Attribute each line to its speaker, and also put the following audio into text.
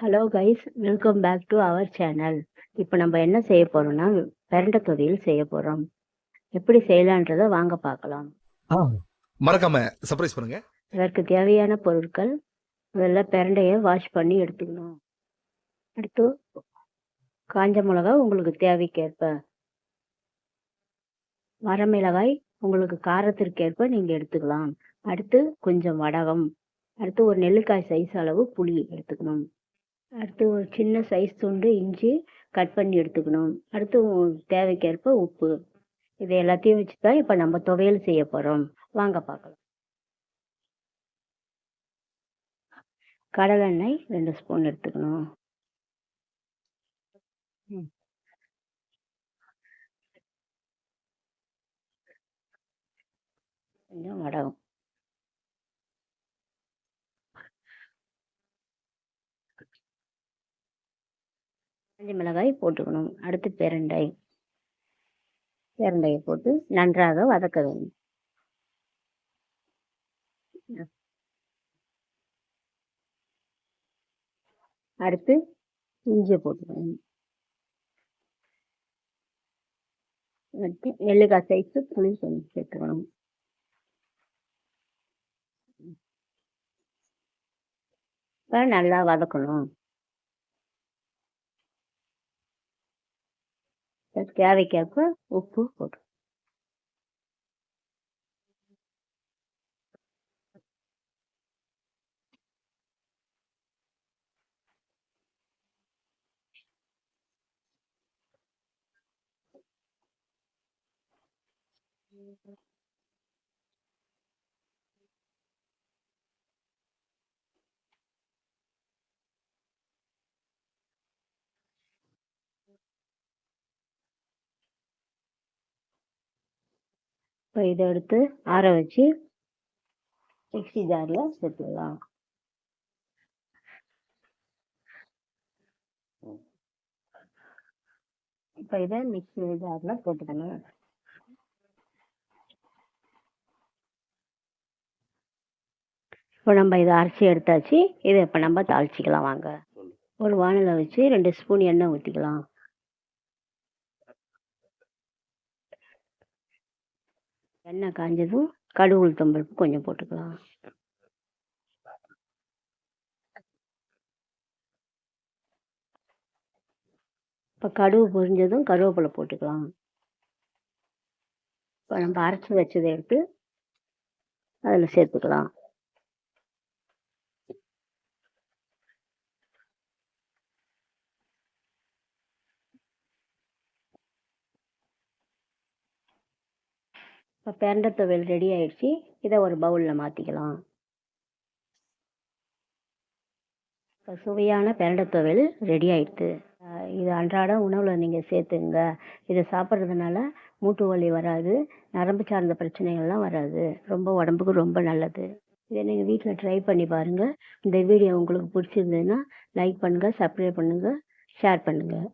Speaker 1: Hello guys welcome back to our channel இப்போ நம்ம என்ன செய்ய போறோம்னா பிரண்டை துவையல் செய்ய போறோம். எப்படி செய்யலான்றதை வாங்க பார்க்கலாம்.
Speaker 2: மறக்காம சர்ப்ரைஸ் பண்ணுங்க.
Speaker 1: இதற்கு தேவையான பொருட்கள் முதல்ல பிரண்டையை வாஷ் பண்ணி எடுத்துக்கணும். அடுத்து காஞ்ச மிளகா உங்களுக்கு தேவைக்கேற்ப. வரமிளகாய் உங்களுக்கு காரத்திற்கேற்ப நீங்க எடுத்துக்கலாம். அடுத்து கொஞ்சம் வடகம். அடுத்து ஒரு நெல்லிக்காய் சைஸ் அளவு புளி எடுத்துக்கணும். அடுத்து ஒரு சின்ன சைஸ் துண்டு இஞ்சி கட் பண்ணி எடுத்துக்கணும். அடுத்து தேவைக்கேற்ப உப்பு. இது எல்லாத்தையும் வச்சு தான் இப்போ நம்ம துவையல் செய்ய போகிறோம் வாங்க பார்க்கலாம். கடலெண்ணெய் ரெண்டு ஸ்பூன் எடுத்துக்கணும். கொஞ்சம் வடகம். பச்சை மிளகாய் போட்டுக்கணும். அடுத்து பெரண்டை. பெரண்டையை போட்டு நன்றாக வதக்க வேண்டும். அடுத்து இஞ்சியை போட்டுக்கணும். அடுத்து நெல்லிக்காய் சைஸு புளி கொஞ்சம் சேர்த்துக்கணும். இப்போ நல்லா வதக்கணும். தேவைக்கேற்ப உப்பு போட்டு இப்போ இதை எடுத்து ஆற வச்சு மிக்ஸி ஜாரில் சேர்த்துக்கலாம் இப்போ இதை மிக்ஸி ஜாரில் போட்டுக்கணும். இப்போ நம்ம இதை அரைச்சி எடுத்தாச்சு. இதை இப்போ நம்ம தாளிச்சிக்கலாம் வாங்க. ஒரு வானலை வச்சு ரெண்டு ஸ்பூன் எண்ணெய் ஊற்றிக்கலாம் எண்ணெய் காஞ்சதும் கடுகு உளுத்தம் பருப்பு கொஞ்சம் போட்டுக்கலாம். இப்போ கடுகு பொரிஞ்சதும் கருவேப்பிலை போட்டுக்கலாம். இப்போ நம்ம அரைச்சி வச்சதை எடுத்து அதில் சேர்த்துக்கலாம். இப்போ பிரண்டை துவையல் ரெடி ஆயிடுச்சு. இதை ஒரு பவுலில் மாற்றிக்கலாம் இப்போ சுவையான பிரண்டை துவையல் ரெடி ஆயிடுது இது அன்றாட உணவில் நீங்கள் சேர்த்துங்க. இதை சாப்பிட்றதுனால மூட்டு வலி வராது. நரம்பு சார்ந்த பிரச்சனைகள்லாம் வராது. ரொம்ப உடம்புக்கு ரொம்ப நல்லது. இதை நீங்கள் வீட்டில் ட்ரை பண்ணி பாருங்கள் இந்த வீடியோ உங்களுக்கு பிடிச்சிருந்ததுன்னா லைக் பண்ணுங்கள் சப்ஸ்கிரைப் பண்ணுங்கள் ஷேர் பண்ணுங்கள்